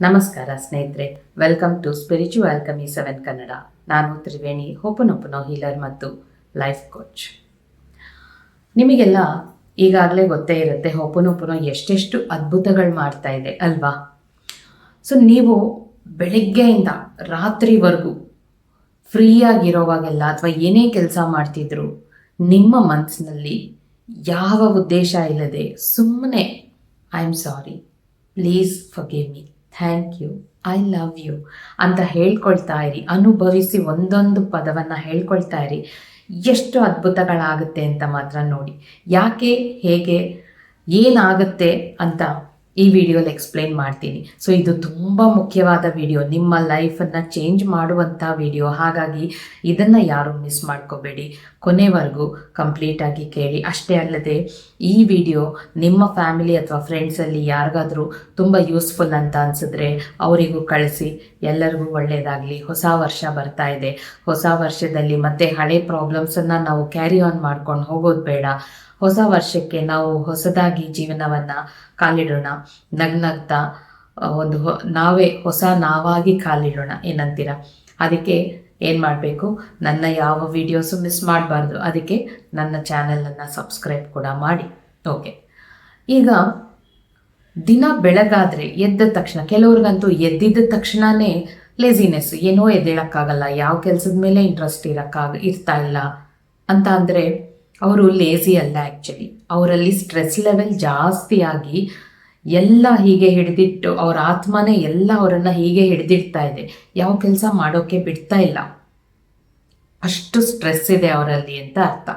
ನಮಸ್ಕಾರ ಸ್ನೇಹಿತರೆ. Welcome to spiritual alchemy seven Kannada ನಾನು ತ್ರಿವೇಣಿ ಹೋಪನೊಪ್ಪನೋ ಹೀಲರ್ ಮತ್ತು ಲೈಫ್ ಕೋಚ್ ನಿಮಗೆಲ್ಲ ಈಗಾಗಲೇ ಗೊತ್ತೇ ಇರುತ್ತೆ ಹೋಪನೊಪ್ಪನೋ ಎಷ್ಟೆಷ್ಟು ಅದ್ಭುತಗಳು ಮಾಡ್ತಾ ಇದೆ ಅಲ್ವಾ? ಸೊ ನೀವು ಬೆಳಗ್ಗೆಯಿಂದ ರಾತ್ರಿವರೆಗೂ ಫ್ರೀಯಾಗಿರೋವಾಗೆಲ್ಲ ಅಥವಾ ಏನೇ ಕೆಲಸ ಮಾಡ್ತಿದ್ರು, ನಿಮ್ಮ ಮನಸ್ಸಿನಲ್ಲಿ ಯಾವ ಉದ್ದೇಶ ಇಲ್ಲದೆ ಸುಮ್ಮನೆ I am sorry please forgive me thank you I love you ಅಂತ ಹೇಳ್ಕೊಳ್ತಾ ಇರಿ. ಅನುಭವಿಸಿ ಒಂದೊಂದು ಪದವನ್ನು ಹೇಳ್ಕೊಳ್ತಾ ಇರಿ. ಎಷ್ಟು ಅದ್ಭುತಗಳಾಗುತ್ತೆ ಅಂತ ಮಾತ್ರ ನೋಡಿ. ಯಾಕೆ, ಹೇಗೆ, ಏನಾಗುತ್ತೆ ಅಂತ ಈ ವಿಡಿಯೋಲಿ ಎಕ್ಸ್ಪ್ಲೇನ್ ಮಾಡ್ತೀನಿ. ಸೊ ಇದು ತುಂಬ ಮುಖ್ಯವಾದ ವಿಡಿಯೋ. ನಿಮ್ಮ ಲೈಫನ್ನು ಚೇಂಜ್ ಮಾಡುವಂಥ ವಿಡಿಯೋ. ಹಾಗಾಗಿ ಇದನ್ನು ಯಾರು ಮಿಸ್ ಮಾಡ್ಕೋಬೇಡಿ. ಕೊನೆವರೆಗೂ ಕಂಪ್ಲೀಟಾಗಿ ಕೇಳಿ. ಅಷ್ಟೇ ಅಲ್ಲದೆ, ಈ ವಿಡಿಯೋ ನಿಮ್ಮ ಫ್ಯಾಮಿಲಿ ಅಥವಾ ಫ್ರೆಂಡ್ಸಲ್ಲಿ ಯಾರಿಗಾದರೂ ತುಂಬ ಯೂಸ್ಫುಲ್ ಅಂತ ಅನಿಸಿದ್ರೆ ಅವರಿಗೂ ಕಳಿಸಿ. ಎಲ್ಲರಿಗೂ ಒಳ್ಳೆಯದಾಗಲಿ ಹೊಸ ವರ್ಷ ಬರ್ತಾ ಇದೆ. ಹೊಸ ವರ್ಷದಲ್ಲಿ ಮತ್ತೆ ಹಳೆ ಪ್ರಾಬ್ಲಮ್ಸನ್ನು ನಾವು ಕ್ಯಾರಿ ಆನ್ ಮಾಡ್ಕೊಂಡು ಹೋಗೋದು ಬೇಡ. ಹೊಸ ವರ್ಷಕ್ಕೆ ನಾವು ಹೊಸದಾಗಿ ಜೀವನವನ್ನ ಕಾಲಿಡೋಣ, ನಗ್ನಗ್ತಾ ಒಂದು ನಾವೇ ಹೊಸ ನಾವಾಗಿ ಕಾಲಿಡೋಣ. ಏನಂತೀರ? ಅದಕ್ಕೆ ಏನು ಮಾಡಬೇಕು? ನನ್ನ ಯಾವ ವಿಡಿಯೋಸು ಮಿಸ್ ಮಾಡಬಾರ್ದು. ಅದಕ್ಕೆ ನನ್ನ ಚಾನಲನ್ನು ಸಬ್ಸ್ಕ್ರೈಬ್ ಕೂಡ ಮಾಡಿ. ಓಕೆ. ಈಗ ದಿನ ಬೆಳಗಾದ್ರೆ ಎದ್ದ ತಕ್ಷಣ, ಕೆಲವ್ರಿಗಂತೂ ಎದ್ದಿದ್ದ ತಕ್ಷಣನೇ ಲೇಸಿನೆಸ್ ಏನೋ ಎದ್ದೇಳಕ್ಕಾಗಲ್ಲ. ಯಾವ ಕೆಲಸದ ಮೇಲೆ ಇಂಟ್ರೆಸ್ಟ್ ಇರೋಕ್ಕಾಗ, ಇರ್ತಾ ಇಲ್ಲ. ಅಂತ ಅಂದರೆ ಅವರು ಲೇಸಿ ಅಲ್ಲ ಆ್ಯಕ್ಚುಲಿ ಅವರಲ್ಲಿ ಸ್ಟ್ರೆಸ್ ಲೆವೆಲ್ ಜಾಸ್ತಿ ಆಗಿ ಎಲ್ಲ ಹೀಗೆ ಹಿಡಿದಿಟ್ಟು ಅವ್ರ ಆತ್ಮನೇ ಎಲ್ಲ ಅವರನ್ನು ಹೀಗೆ ಹಿಡಿದಿಡ್ತಾ ಇದೆ. ಯಾವ ಕೆಲಸ ಮಾಡೋಕ್ಕೆ ಬಿಡ್ತಾ ಇಲ್ಲ. ಅಷ್ಟು ಸ್ಟ್ರೆಸ್ ಇದೆ ಅವರಲ್ಲಿ ಅಂತ ಅರ್ಥ.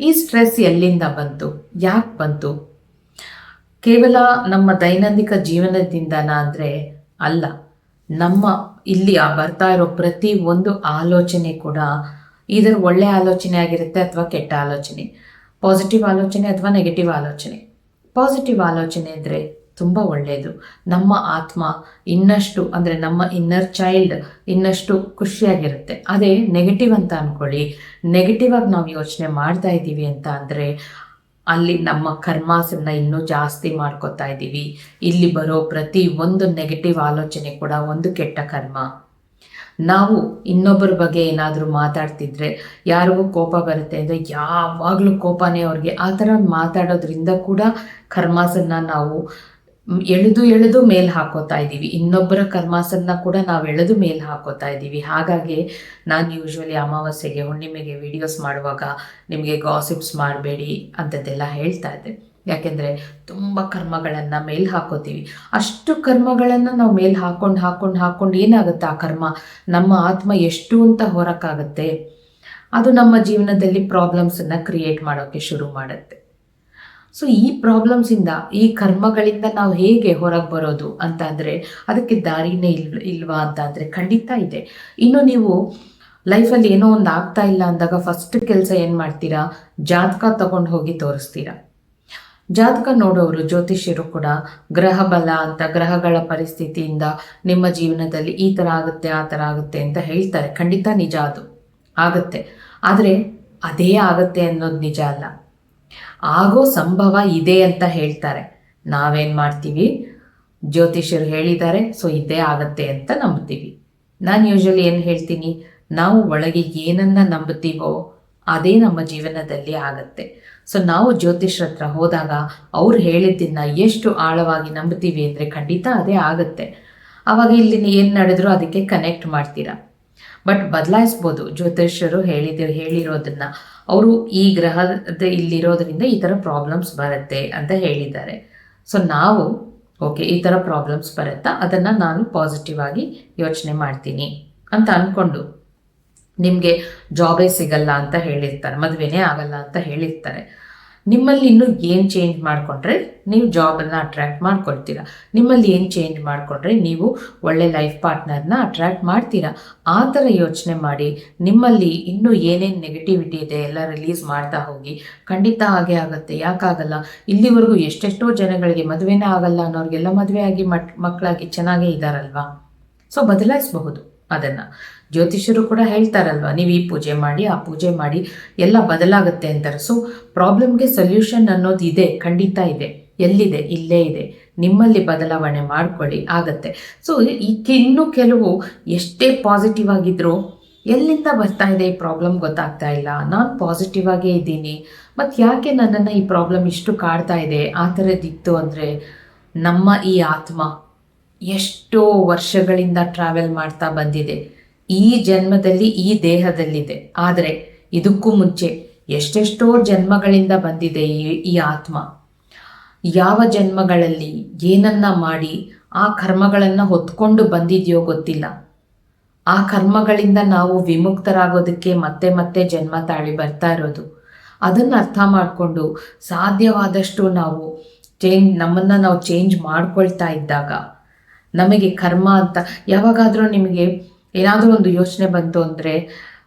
ಈ ಸ್ಟ್ರೆಸ್ ಎಲ್ಲಿಂದ ಬಂತು? ಯಾಕೆ ಬಂತು? ಕೇವಲ ನಮ್ಮ ದೈನಂದಿಕ ಜೀವನದಿಂದನ ಅಂದರೆ ಅಲ್ಲ. ನಮ್ಮ ಇಲ್ಲಿ ಬರ್ತಾ ಇರೋ ಪ್ರತಿ ಒಂದು ಆಲೋಚನೆ ಕೂಡ ಇದರ ಒಳ್ಳೆ ಆಲೋಚನೆ ಆಗಿರುತ್ತೆ ಅಥವಾ ಕೆಟ್ಟ ಆಲೋಚನೆ? ಪಾಸಿಟಿವ್ ಆಲೋಚನೆ ಅಥವಾ ನೆಗೆಟಿವ್ ಆಲೋಚನೆ? ಪಾಸಿಟಿವ್ ಆಲೋಚನೆ ಇದ್ದರೆ ತುಂಬ ಒಳ್ಳೆಯದು ನಮ್ಮ ಆತ್ಮ ಇನ್ನಷ್ಟು, ಅಂದರೆ ನಮ್ಮ ಇನ್ನರ್ ಚೈಲ್ಡ್ ಇನ್ನಷ್ಟು ಖುಷಿಯಾಗಿರುತ್ತೆ. ಅದೇ ನೆಗೆಟಿವ್ ಅಂತ ಅಂದ್ಕೊಳ್ಳಿ ನೆಗೆಟಿವ್ ಆಗಿ ನಾವು ಯೋಚನೆ ಮಾಡ್ತಾ ಇದ್ದೀವಿ ಅಂತ ಅಂದರೆ ಅಲ್ಲಿ ನಮ್ಮ ಕರ್ಮಾಸನ್ನ ಇನ್ನೂ ಜಾಸ್ತಿ ಮಾಡ್ಕೋತಾ ಇದ್ದೀವಿ. ಇಲ್ಲಿ ಬರೋ ಪ್ರತಿ ಒಂದು ನೆಗೆಟಿವ್ ಆಲೋಚನೆ ಕೂಡ ಒಂದು ಕೆಟ್ಟ ಕರ್ಮ. ನಾವು ಇನ್ನೊಬ್ಬರ ಬಗ್ಗೆ ಏನಾದರೂ ಮಾತಾಡ್ತಿದ್ರೆ ಯಾರಿಗೂ ಕೋಪ ಬರುತ್ತೆ ಅಂದರೆ ಯಾವಾಗಲೂ ಕೋಪನೇ ಅವ್ರಿಗೆ. ಆ ಥರ ಮಾತಾಡೋದ್ರಿಂದ ಕೂಡ ಕರ್ಮಾಸನ್ನ ನಾವು ಎಳೆದು ಎಳೆದು ಮೇಲೆ ಹಾಕೋತಾ ಇದ್ದೀವಿ. ಇನ್ನೊಬ್ಬರ ಕರ್ಮಾಸನ್ನ ಕೂಡ ನಾವು ಎಳೆದು ಮೇಲೆ ಹಾಕೋತಾ ಇದ್ದೀವಿ. ಹಾಗಾಗಿ ನಾನು ಯೂಶ್ವಲಿ ಅಮಾವಾಸ್ಯೆಗೆ, ಹುಣ್ಣಿಮೆಗೆ ವಿಡಿಯೋಸ್ ಮಾಡುವಾಗ ನಿಮಗೆ ಗಾಸಿಪ್ಸ್ ಮಾಡಬೇಡಿ ಅಂಥದ್ದೆಲ್ಲ ಹೇಳ್ತಾ ಇದ್ದೆ. ಯಾಕೆಂದರೆ ತುಂಬ ಕರ್ಮಗಳನ್ನು ಮೇಲ್ ಹಾಕೋತೀವಿ. ಅಷ್ಟು ಕರ್ಮಗಳನ್ನು ನಾವು ಮೇಲ್ ಹಾಕೊಂಡು ಹಾಕೊಂಡು ಹಾಕೊಂಡು ಏನಾಗುತ್ತೆ ಆ ಕರ್ಮ? ನಮ್ಮ ಆತ್ಮ ಎಷ್ಟು ಅಂತ ಹೊರಕ್ಕಾಗತ್ತೆ ಅದು ನಮ್ಮ ಜೀವನದಲ್ಲಿ ಪ್ರಾಬ್ಲಮ್ಸನ್ನು ಕ್ರಿಯೇಟ್ ಮಾಡೋಕ್ಕೆ ಶುರು ಮಾಡುತ್ತೆ. ಸೊ ಈ ಪ್ರಾಬ್ಲಮ್ಸಿಂದ ಈ ಕರ್ಮಗಳಿಂದ ನಾವು ಹೇಗೆ ಹೊರಗೆ ಬರೋದು ಅಂತ ಅಂದರೆ, ಅದಕ್ಕೆ ದಾರಿನೇ ಇಲ್, ಇಲ್ವಾ ಅಂತ ಅಂದರೆ ಖಂಡಿತ ಇದೆ. ಇನ್ನು ನೀವು ಲೈಫಲ್ಲಿ ಏನೋ ಒಂದು ಆಗ್ತಾ ಇಲ್ಲ ಅಂದಾಗ ಫಸ್ಟ್ ಕೆಲಸ ಏನು ಮಾಡ್ತೀರಾ? ಜಾತಕ ತಗೊಂಡು ಹೋಗಿ ತೋರಿಸ್ತೀರಾ? ಜಾತಕ ನೋಡೋರು ಜ್ಯೋತಿಷ್ಯರು ಕೂಡ ಗ್ರಹ ಬಲ ಅಂತ ಗ್ರಹಗಳ ಪರಿಸ್ಥಿತಿಯಿಂದ ನಿಮ್ಮ ಜೀವನದಲ್ಲಿ ಈ ಥರ ಆಗುತ್ತೆ, ಆ ಥರ ಆಗುತ್ತೆ ಅಂತ ಹೇಳ್ತಾರೆ. ಖಂಡಿತ ನಿಜ ಅದು. ಆಗುತ್ತೆ. ಆದರೆ ಅದೇ ಆಗುತ್ತೆ ಅನ್ನೋದು ನಿಜ ಅಲ್ಲ. ಆಗೋ ಸಂಭವ ಇದೆ ಅಂತ ಹೇಳ್ತಾರೆ. ನಾವೇನು ಮಾಡ್ತೀವಿ? ಜ್ಯೋತಿಷ್ಯರು ಹೇಳಿದ್ದಾರೆ, ಸೊ ಇದೇ ಆಗುತ್ತೆ ಅಂತ ನಂಬ್ತೀವಿ. ನಾನು ಯೂಶಲಿ ಏನು ಹೇಳ್ತೀನಿ? ನಾವು ಒಳಗೆ ಏನನ್ನ ನಂಬುತ್ತೀವೋ ಅದೇ ನಮ್ಮ ಜೀವನದಲ್ಲಿ ಆಗತ್ತೆ. ಸೊ ನಾವು ಜ್ಯೋತಿಷ್ರ ಹತ್ರ ಹೋದಾಗ ಅವ್ರು ಹೇಳಿದ್ದನ್ನ ಎಷ್ಟು ಆಳವಾಗಿ ನಂಬ್ತೀವಿ ಅಂದರೆ ಖಂಡಿತ ಅದೇ ಆಗುತ್ತೆ. ಆವಾಗ ಇಲ್ಲಿ ಏನು ನಡೆದರೂ ಅದಕ್ಕೆ ಕನೆಕ್ಟ್ ಮಾಡ್ತೀರಾ. ಬಟ್ ಬದಲಾಯಿಸ್ಬೋದು. ಜ್ಯೋತಿಷ್ಯರು ಹೇಳಿದ, ಹೇಳಿರೋದನ್ನ. ಅವರು ಈ ಗ್ರಹದ ಇಲ್ಲಿರೋದ್ರಿಂದ ಈ ಥರ ಪ್ರಾಬ್ಲಮ್ಸ್ ಬರುತ್ತೆ ಅಂತ ಹೇಳಿದ್ದಾರೆ. ಸೊ ನಾವು ಓಕೆ ಈ ಥರ ಪ್ರಾಬ್ಲಮ್ಸ್ ಬರುತ್ತಾ ಅದನ್ನು ನಾನು ಪಾಸಿಟಿವ್ ಆಗಿ ಯೋಚನೆ ಮಾಡ್ತೀನಿ ಅಂತ ಅಂದ್ಕೊಂಡು ನಿಮಗೆ ಜಾಬೇ ಸಿಗಲ್ಲ ಅಂತ ಹೇಳಿರ್ತಾರೆ, ಮದುವೆನೇ ಆಗಲ್ಲ ಅಂತ ಹೇಳಿರ್ತಾರೆ. ನಿಮ್ಮಲ್ಲಿ ಇನ್ನೂ ಏನು ಚೇಂಜ್ ಮಾಡಿಕೊಂಡ್ರೆ ನೀವು ಜಾಬನ್ನು ಅಟ್ರ್ಯಾಕ್ಟ್ ಮಾಡ್ಕೊಳ್ತೀರಾ. ನಿಮ್ಮಲ್ಲಿ ಏನು ಚೇಂಜ್ ಮಾಡಿಕೊಂಡ್ರೆ ನೀವು ಒಳ್ಳೆ ಲೈಫ್ ಪಾರ್ಟ್ನರ್ನ ಅಟ್ರ್ಯಾಕ್ಟ್ ಮಾಡ್ತೀರಾ. ಆ ಥರ ಯೋಚನೆ ಮಾಡಿ ನಿಮ್ಮಲ್ಲಿ ಇನ್ನೂ ಏನೇನು ನೆಗೆಟಿವಿಟಿ ಇದೆ ಎಲ್ಲ ರಿಲೀಸ್ ಮಾಡ್ತಾ ಹೋಗಿ, ಖಂಡಿತ ಹಾಗೆ ಆಗುತ್ತೆ, ಯಾಕಾಗಲ್ಲ? ಇಲ್ಲಿವರೆಗೂ ಎಷ್ಟೆಷ್ಟೋ ಜನಗಳಿಗೆ ಮದುವೆನೇ ಆಗಲ್ಲ ಅನ್ನೋರಿಗೆಲ್ಲ ಮದುವೆ ಆಗಿ ಮಕ್ಕಳಾಗಿ ಚೆನ್ನಾಗೇ ಇದ್ದಾರಲ್ವಾ ಸೊ ಬದಲಾಯಿಸಬಹುದು ಅದನ್ನು. ಜ್ಯೋತಿಷರು ಕೂಡ ಹೇಳ್ತಾರಲ್ವ, ನೀವು ಈ ಪೂಜೆ ಮಾಡಿ, ಆ ಪೂಜೆ ಮಾಡಿ ಎಲ್ಲ ಬದಲಾಗುತ್ತೆ ಅಂತಾರೆ. ಸೊ ಪ್ರಾಬ್ಲಮ್ಗೆ ಸೊಲ್ಯೂಷನ್ ಅನ್ನೋದು ಇದೆ, ಖಂಡಿತ ಇದೆ, ಎಲ್ಲಿದೆ? ಇಲ್ಲೇ ಇದೆ. ನಿಮ್ಮಲ್ಲಿ ಬದಲಾವಣೆ ಮಾಡ್ಕೊಳ್ಳಿ, ಆಗತ್ತೆ. ಸೊ ಈಕೆ ಇನ್ನೂ ಕೆಲವು ಎಷ್ಟೇ ಪಾಸಿಟಿವ್ ಆಗಿದ್ರು ಎಲ್ಲಿಂದ ಬರ್ತಾ ಇದೆ ಈ ಪ್ರಾಬ್ಲಮ್ ಗೊತ್ತಾಗ್ತಾ ಇಲ್ಲ. ನಾನು ಪಾಸಿಟಿವ್ ಆಗೇ ಇದ್ದೀನಿ. ಮತ್ತು ಯಾಕೆ ನನ್ನನ್ನು ಈ ಪ್ರಾಬ್ಲಮ್ ಇಷ್ಟು ಕಾಡ್ತಾ ಇದೆ? ಆ ಥರದ್ದಿತ್ತು ಅಂದರೆ ನಮ್ಮ ಈ ಆತ್ಮ ಎಷ್ಟೋ ವರ್ಷಗಳಿಂದ ಟ್ರಾವೆಲ್ ಮಾಡ್ತಾ ಬಂದಿದೆ. ಈ ಜನ್ಮದಲ್ಲಿ ಈ ದೇಹದಲ್ಲಿದೆ. ಆದರೆ ಇದಕ್ಕೂ ಮುಂಚೆ ಎಷ್ಟೆಷ್ಟೋ ಜನ್ಮಗಳಿಂದ ಬಂದಿದೆ ಈ ಆತ್ಮ. ಯಾವ ಜನ್ಮಗಳಲ್ಲಿ ಏನನ್ನ ಮಾಡಿ ಆ ಕರ್ಮಗಳನ್ನು ಹೊತ್ಕೊಂಡು ಬಂದಿದೆಯೋ ಗೊತ್ತಿಲ್ಲ. ಆ ಕರ್ಮಗಳಿಂದ ನಾವು ವಿಮುಕ್ತರಾಗೋದಕ್ಕೆ ಮತ್ತೆ ಮತ್ತೆ ಜನ್ಮ ತಾಳಿ ಬರ್ತಾ ಇರೋದು. ಅದನ್ನು ಅರ್ಥ ಮಾಡಿಕೊಂಡು ಸಾಧ್ಯವಾದಷ್ಟು ನಾವು ಚೇಂಜ್, ನಮ್ಮನ್ನು ನಾವು ಚೇಂಜ್ ಮಾಡ್ಕೊಳ್ತಾ ಇದ್ದಾಗ ನಮಗೆ ಕರ್ಮ ಅಂತ ಯಾವಾಗಾದರೂ ನಿಮಗೆ ಏನಾದರೂ ಒಂದು ಯೋಚನೆ ಬಂತು ಅಂದರೆ,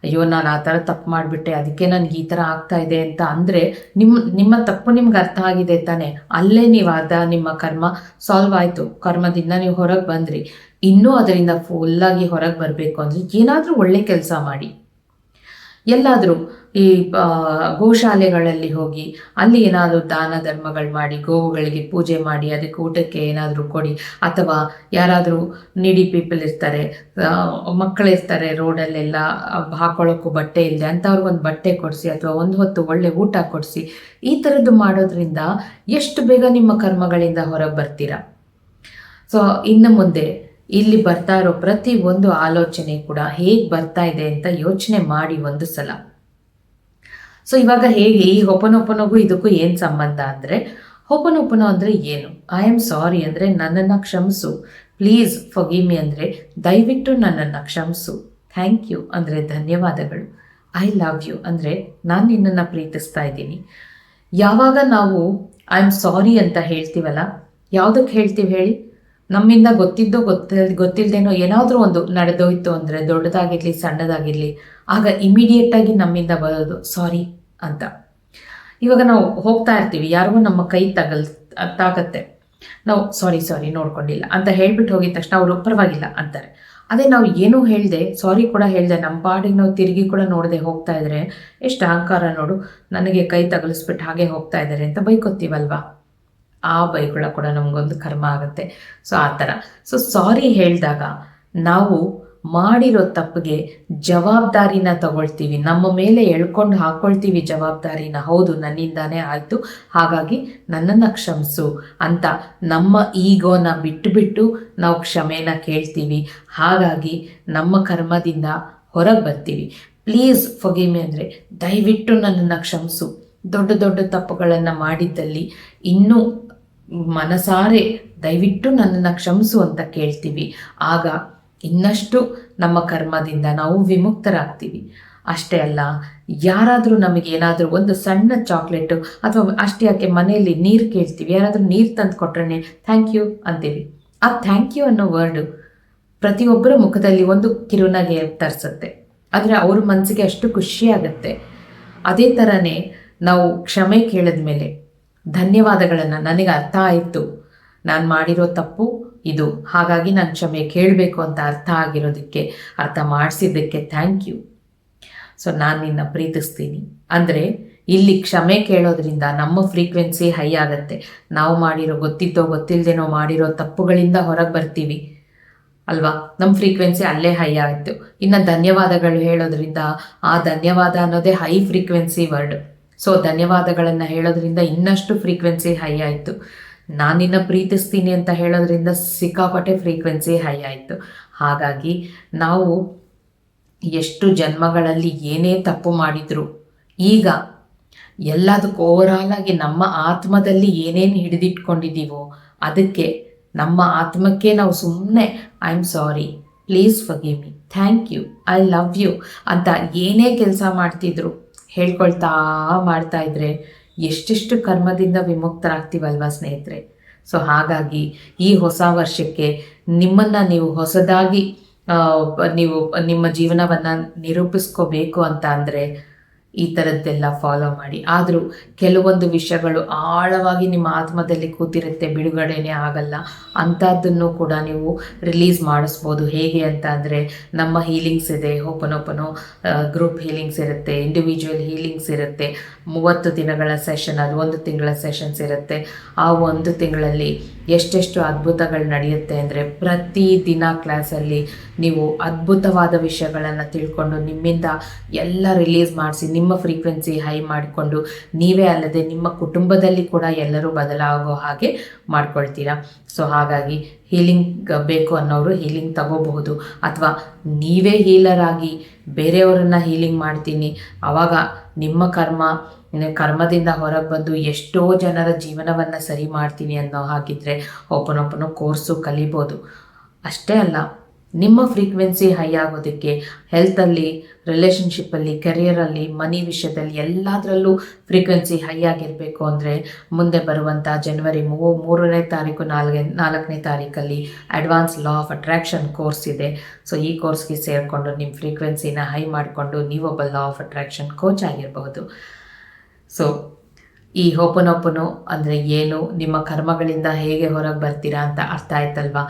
ಅಯ್ಯೋ, ನಾನು ಆ ಥರ ತಪ್ಪು ಮಾಡಿಬಿಟ್ಟೆ, ಅದಕ್ಕೆ ನನಗೆ ಈ ಥರ ಆಗ್ತಾ ಇದೆ ಅಂತ ಅಂದರೆ ನಿಮ್ಮ ನಿಮ್ಮ ತಪ್ಪು ನಿಮ್ಗೆ ಅರ್ಥ ಆಗಿದೆ ತಾನೆ ಅಲ್ಲೇ ನೀವು ಅದ ನಿಮ್ಮ ಕರ್ಮ ಸಾಲ್ವ್ ಆಯಿತು. ಕರ್ಮದಿಂದ ನೀವು ಹೊರಗೆ ಬಂದ್ರಿ. ಇನ್ನೂ ಅದರಿಂದ ಫುಲ್ಲಾಗಿ ಹೊರಗೆ ಬರಬೇಕು ಅಂದರೆ ಏನಾದರೂ ಒಳ್ಳೆ ಕೆಲಸ ಮಾಡಿ. ಎಲ್ಲಾದರೂ ಈ ಗೋಶಾಲೆಗಳಲ್ಲಿ ಹೋಗಿ ಅಲ್ಲಿ ಏನಾದರೂ ದಾನ ಧರ್ಮಗಳು ಮಾಡಿ, ಗೋವುಗಳಿಗೆ ಪೂಜೆ ಮಾಡಿ, ಅದಕ್ಕೆ ಊಟಕ್ಕೆ ಏನಾದರೂ ಕೊಡಿ, ಅಥವಾ ಯಾರಾದರೂ ನೀಡಿ ಪೀಪಲ್ ಇರ್ತಾರೆ ಮಕ್ಕಳಿರ್ತಾರೆ ರೋಡಲ್ಲೆಲ್ಲ ಹಾಕೊಳ್ಳೋಕ್ಕೂ ಬಟ್ಟೆ ಇಲ್ಲದೆ ಅಂಥವ್ರಿಗೊಂದು ಬಟ್ಟೆ ಕೊಡಿಸಿ ಅಥವಾ ಒಂದು ಹೊತ್ತು ಒಳ್ಳೆ ಊಟ ಕೊಡಿಸಿ, ಈ ಥರದ್ದು ಮಾಡೋದ್ರಿಂದ ಎಷ್ಟು ಬೇಗ ನಿಮ್ಮ ಕರ್ಮಗಳಿಂದ ಹೊರಗೆ ಬರ್ತೀರಾ? ಸೊ ಇನ್ನು ಮುಂದೆ ಇಲ್ಲಿ ಬರ್ತಾ ಇರೋ ಪ್ರತಿ ಒಂದು ಆಲೋಚನೆ ಕೂಡ ಹೇಗೆ ಬರ್ತಾ ಇದೆ ಅಂತ ಯೋಚನೆ ಮಾಡಿ ಒಂದು ಸಲ. ಸೊ ಇವಾಗ ಹೇಗೆ, ಈ ಹೊಪನೊಪನಗೂ ಇದಕ್ಕೂ ಏನು ಸಂಬಂಧ ಅಂದರೆ, ಹೊಪನೊಪನ ಅಂದರೆ ಏನು? ಐ ಆಮ್ ಸಾರಿ ಅಂದರೆ ನನ್ನನ್ನು ಕ್ಷಮಿಸು. ಪ್ಲೀಸ್ ಫಗಿವ್ ಮಿ ಅಂದರೆ ದಯವಿಟ್ಟು ನನ್ನನ್ನು ಕ್ಷಮಿಸು. ಥ್ಯಾಂಕ್ ಯು ಅಂದರೆ ಧನ್ಯವಾದಗಳು. ಐ ಲವ್ ಯು ಅಂದರೆ ನಾನು ನಿನ್ನನ್ನು ಪ್ರೀತಿಸ್ತಾ ಇದ್ದೀನಿ. ಯಾವಾಗ ನಾವು ಐ ಆಮ್ ಸಾರಿ ಅಂತ ಹೇಳ್ತೀವಲ್ಲ ಯಾವುದಕ್ಕೆ ಹೇಳ್ತೀವಿ ಹೇಳಿ? ನಮ್ಮಿಂದ ಗೊತ್ತಿದ್ದೋ ಗೊತ್ತಿಲ್ ಗೊತ್ತಿಲ್ಲದೇನೋ ಏನಾದರೂ ಒಂದು ನಡೆದೋಯ್ತು ಅಂದರೆ ದೊಡ್ಡದಾಗಿರಲಿ, ಸಣ್ಣದಾಗಿರಲಿ, ಆಗ ಇಮಿಡಿಯೇಟಾಗಿ ನಮ್ಮಿಂದ ಬರೋದು, ಸಾರಿ ಅಂತ. ಇವಾಗ ನಾವು ಹೋಗ್ತಾ ಇರ್ತೀವಿ, ಯಾರಿಗೂ ನಮ್ಮ ಕೈ ತಗಲ್, ತಾಗತ್ತೆ. ನಾವು, ಸಾರಿ ಸಾರಿ, ನೋಡ್ಕೊಂಡಿಲ್ಲ ಅಂತ ಹೇಳ್ಬಿಟ್ಟು ಹೋಗಿದ ತಕ್ಷಣ ಅವರು, ಪರವಾಗಿಲ್ಲ ಅಂತಾರೆ. ಅದೇ ನಾವು ಏನೂ ಹೇಳಿದೆ, ಸಾರಿ ಕೂಡ ಹೇಳಿದೆ ನಮ್ಮ ಪಾಡಿಗೆ ನಾವು ತಿರುಗಿ ಕೂಡ ನೋಡದೆ ಹೋಗ್ತಾ ಇದ್ರೆ, ಎಷ್ಟು ಅಹಂಕಾರ ನೋಡು, ನನಗೆ ಕೈ ತಗಲಿಸ್ಬಿಟ್ಟು ಹಾಗೆ ಹೋಗ್ತಾ ಇದ್ದಾರೆ ಅಂತ ಬೈಕೊತೀವಲ್ವಾ? ಆ ಬೈಗುಳ ಕೂಡ ನಮಗೊಂದು ಕರ್ಮ ಆಗುತ್ತೆ. ಸೊ ಆ ಥರ. ಸೊ ಸಾರಿ ಹೇಳಿದಾಗ ನಾವು ಮಾಡಿರೋ ತಪ್ಪಿಗೆ ಜವಾಬ್ದಾರಿನ ತಗೊಳ್ತೀವಿ. ನಮ್ಮ ಮೇಲೆ ಎಳ್ಕೊಂಡು ಹಾಕ್ಕೊಳ್ತೀವಿ ಜವಾಬ್ದಾರಿನ. ಹೌದು, ನನ್ನಿಂದಾನೇ ಆಯಿತು. ಹಾಗಾಗಿ ನನ್ನನ್ನು ಕ್ಷಮಿಸು ಅಂತ ನಮ್ಮ ಈಗೋನ ಬಿಟ್ಟುಬಿಟ್ಟು ಬಿಟ್ಟು ನಾವು ಕ್ಷಮೆನ ಕೇಳ್ತೀವಿ. ಹಾಗಾಗಿ ನಮ್ಮ ಕರ್ಮದಿಂದ ಹೊರಗೆ ಬರ್ತೀವಿ. ಪ್ಲೀಸ್ ಫೊಗಿಮೆ ಅಂದರೆ ದಯವಿಟ್ಟು ನನ್ನನ್ನು ಕ್ಷಮಿಸು. ದೊಡ್ಡ ದೊಡ್ಡ ತಪ್ಪುಗಳನ್ನು ಮಾಡಿದ್ದಲ್ಲಿ ಇನ್ನೂ ಮನಸಾರೆ ದಯವಿಟ್ಟು ನನ್ನನ್ನು ಕ್ಷಮಿಸು ಅಂತ ಕೇಳ್ತೀವಿ. ಆಗ ಇನ್ನಷ್ಟು ನಮ್ಮ ಕರ್ಮದಿಂದ ನಾವು ವಿಮುಕ್ತರಾಗ್ತೀವಿ. ಅಷ್ಟೇ ಅಲ್ಲ, ಯಾರಾದರೂ ನಮಗೆ ಏನಾದರೂ ಒಂದು ಸಣ್ಣ ಚಾಕ್ಲೇಟು ಅಥವಾ ಅಷ್ಟೇ ಯಾಕೆ ಮನೆಯಲ್ಲಿ ನೀರು ಕೇಳ್ತೀವಿ, ಯಾರಾದರೂ ನೀರು ತಂದು ಕೊಟ್ರೆ ಥ್ಯಾಂಕ್ ಯು ಅಂತೀವಿ. ಆ ಥ್ಯಾಂಕ್ ಯು ಅನ್ನೋ ವರ್ಡು ಪ್ರತಿಯೊಬ್ಬರ ಮುಖದಲ್ಲಿ ಒಂದು ಕಿರುನಗೆ ತರಿಸುತ್ತೆ. ಆದರೆ ಅವ್ರ ಮನಸ್ಸಿಗೆ ಅಷ್ಟು ಖುಷಿಯಾಗುತ್ತೆ ಅದೇ ಥರನೇ ನಾವು ಕ್ಷಮೆ ಕೇಳಿದ ಮೇಲೆ ಧನ್ಯವಾದಗಳನ್ನು ನನಗೆ ಅರ್ಥ ಆಯಿತು. ನಾನು ಮಾಡಿರೋ ತಪ್ಪು ಇದು. ಹಾಗಾಗಿ ನಾನು ಕ್ಷಮೆ ಕೇಳಬೇಕು ಅಂತ ಅರ್ಥ ಆಗಿರೋದಕ್ಕೆ, ಅರ್ಥ ಮಾಡಿಸಿದ್ದಕ್ಕೆ ಥ್ಯಾಂಕ್ ಯು ಸೊ ನಾನು ನಿನ್ನ ಪ್ರೀತಿಸ್ತೀನಿ. ಅಂದರೆ, ಇಲ್ಲಿ ಕ್ಷಮೆ ಕೇಳೋದ್ರಿಂದ ನಮ್ಮ ಫ್ರೀಕ್ವೆನ್ಸಿ ಹೈ ಆಗುತ್ತೆ. ನಾವು ಮಾಡಿರೋ ಗೊತ್ತಿದ್ದೋ ಗೊತ್ತಿಲ್ಲದೇನೋ ಮಾಡಿರೋ ತಪ್ಪುಗಳಿಂದ ಹೊರಗೆ ಬರ್ತೀವಿ. ಅಲ್ವಾ? ನಮ್ಮ ಫ್ರೀಕ್ವೆನ್ಸಿ ಅಲ್ಲೇ ಹೈ ಆಯಿತು. ಇನ್ನು ಧನ್ಯವಾದಗಳು ಹೇಳೋದ್ರಿಂದ ಆ ಧನ್ಯವಾದ ಅನ್ನೋದೇ ಹೈ ಫ್ರೀಕ್ವೆನ್ಸಿ ವರ್ಡ್ ಸೊ ಧನ್ಯವಾದಗಳನ್ನು ಹೇಳೋದ್ರಿಂದ ಇನ್ನಷ್ಟು ಫ್ರೀಕ್ವೆನ್ಸಿ ಹೈ ಆಯಿತು. ನಾನಿನ್ನ ಪ್ರೀತಿಸ್ತೀನಿ ಅಂತ ಹೇಳೋದ್ರಿಂದ ಸಿಕ್ಕಾಪಟ್ಟೆ ಫ್ರೀಕ್ವೆನ್ಸಿ ಹೈ ಆಯಿತು. ಹಾಗಾಗಿ ನಾವು ಎಷ್ಟು ಜನ್ಮಗಳಲ್ಲಿ ಏನೇ ತಪ್ಪು ಮಾಡಿದ್ರು, ಈಗ ಎಲ್ಲದಕ್ಕೂ ಓವರಾಲ್ ಆಗಿ ನಮ್ಮ ಆತ್ಮದಲ್ಲಿ ಏನೇನು ಹಿಡಿದಿಟ್ಕೊಂಡಿದ್ದೀವೋ ಅದಕ್ಕೆ ನಮ್ಮ ಆತ್ಮಕ್ಕೆ ನಾವು ಸುಮ್ಮನೆ I am sorry please forgive me thank you I love you ಅಂತ ಏನೇ ಕೆಲಸ ಮಾಡ್ತಿದ್ರು ಹೇಳ್ಕೊಳ್ತಾ ಮಾಡ್ತಾ ಇದ್ರೆ ಎಷ್ಟೆಷ್ಟು ಕರ್ಮದಿಂದ ವಿಮುಕ್ತರಾಗ್ತೀವಲ್ವಾ ಸ್ನೇಹಿತರೆ? ಸೊ ಹಾಗಾಗಿ ಈ ಹೊಸ ವರ್ಷಕ್ಕೆ ನಿಮ್ಮನ್ನು ನೀವು ಹೊಸದಾಗಿ ನೀವು ನಿಮ್ಮ ಜೀವನವನ್ನು ನಿರೂಪಿಸ್ಕೋಬೇಕು ಅಂತ ಅಂದರೆ ಈ ಥರದ್ದೆಲ್ಲ ಫಾಲೋ ಮಾಡಿ. ಆದರೂ ಕೆಲವೊಂದು ವಿಷಯಗಳು ಆಳವಾಗಿ ನಿಮ್ಮ ಆತ್ಮದಲ್ಲಿ ಕೂತಿರುತ್ತೆ, ಬಿಡುಗಡೆನೇ ಆಗಲ್ಲ. ಅಂಥದ್ದನ್ನು ಕೂಡ ನೀವು ರಿಲೀಸ್ ಮಾಡಿಸ್ಬೋದು. ಹೇಗೆ ಅಂತ ಅಂದರೆ ನಮ್ಮ ಹೀಲಿಂಗ್ಸ್ ಇದೆ ಓಪನ್ ಓಪನು ಗ್ರೂಪ್ ಹೀಲಿಂಗ್ಸ್ ಇರುತ್ತೆ ಇಂಡಿವಿಜುವಲ್ ಹೀಲಿಂಗ್ಸ್ ಇರುತ್ತೆ, ಮೂವತ್ತು ದಿನಗಳ ಸೆಷನ್ ಅದು ಒಂದು ತಿಂಗಳ ಸೆಷನ್ಸ್ ಇರುತ್ತೆ. ಆ ಒಂದು ತಿಂಗಳಲ್ಲಿ ಎಷ್ಟೆಷ್ಟು ಅದ್ಭುತಗಳು ನಡೆಯುತ್ತೆ ಅಂದರೆ ಪ್ರತಿ ದಿನ ಕ್ಲಾಸಲ್ಲಿ ನೀವು ಅದ್ಭುತವಾದ ವಿಷಯಗಳನ್ನು ತಿಳ್ಕೊಂಡು ನಿಮ್ಮಿಂದ ಎಲ್ಲ ರಿಲೀಸ್ ಮಾಡಿಸಿ, ನಿಮ್ಮ ಫ್ರೀಕ್ವೆನ್ಸಿ ಹೈ ಮಾಡಿಕೊಂಡು ನೀವೇ ಅಲ್ಲದೆ ನಿಮ್ಮ ಕುಟುಂಬದಲ್ಲಿ ಕೂಡ ಎಲ್ಲರೂ ಬದಲಾಗೋ ಹಾಗೆ ಮಾಡ್ಕೊಳ್ತೀರಾ? ಸೊ ಹಾಗಾಗಿ ಹೀಲಿಂಗ್ ಬೇಕು ಅನ್ನೋರು ಹೀಲಿಂಗ್ ತಗೋಬಹುದು. ಅಥವಾ ನೀವೇ ಹೀಲರ್ ಆಗಿ ಬೇರೆಯವರನ್ನ ಹೀಲಿಂಗ್ ಮಾಡ್ತೀನಿ ಆವಾಗ ನಿಮ್ಮ ಕರ್ಮ ಕರ್ಮದಿಂದ ಹೊರಗೆ ಬಂದು ಎಷ್ಟೋ ಜನರ ಜೀವನವನ್ನು ಸರಿ ಮಾಡ್ತೀನಿ ಅನ್ನೋ ಹಾಗಿದ್ರೆ ಒಬ್ಬನೊಬ್ಬನು ಕೋರ್ಸು ಕಲಿಬೋದು. ಅಷ್ಟೇ ಅಲ್ಲ ನಿಮ್ಮ ಫ್ರೀಕ್ವೆನ್ಸಿ ಹೈ ಆಗೋದಕ್ಕೆ ಹೆಲ್ತಲ್ಲಿ ರಿಲೇಷನ್ಶಿಪ್ಪಲ್ಲಿ ಕೆರಿಯರಲ್ಲಿ ಮನಿ ವಿಷಯದಲ್ಲಿ ಎಲ್ಲದರಲ್ಲೂ ಫ್ರೀಕ್ವೆನ್ಸಿ ಹೈ ಆಗಿರಬೇಕು ಅಂದರೆ ಮುಂದೆ ಬರುವಂಥ ಜನವರಿ ಮೂ, ಮೂರನೇ ತಾರೀಕು ನಾಲ್ಕನೇ ನಾಲ್ಕನೇ ತಾರೀಕಲ್ಲಿ advance law of attraction course ಇದೆ. ಸೊ ಈ ಕೋರ್ಸ್ಗೆ ಸೇರಿಕೊಂಡು ನಿಮ್ಮ ಫ್ರೀಕ್ವೆನ್ಸಿನ ಹೈ ಮಾಡಿಕೊಂಡು ನೀವೊಬ್ಬ ಲಾ ಆಫ್ ಅಟ್ರಾಕ್ಷನ್ ಕೋಚ್ ಆಗಿರಬಹುದು. ಸೊ ಈ ಹೋಪನೋಪನು ಅಂದರೆ ಏನು, ನಿಮ್ಮ ಕರ್ಮಗಳಿಂದ ಹೇಗೆ ಹೊರಗೆ ಬರ್ತೀರಾ ಅಂತ ಅರ್ಥ ಆಯ್ತಲ್ವಾ?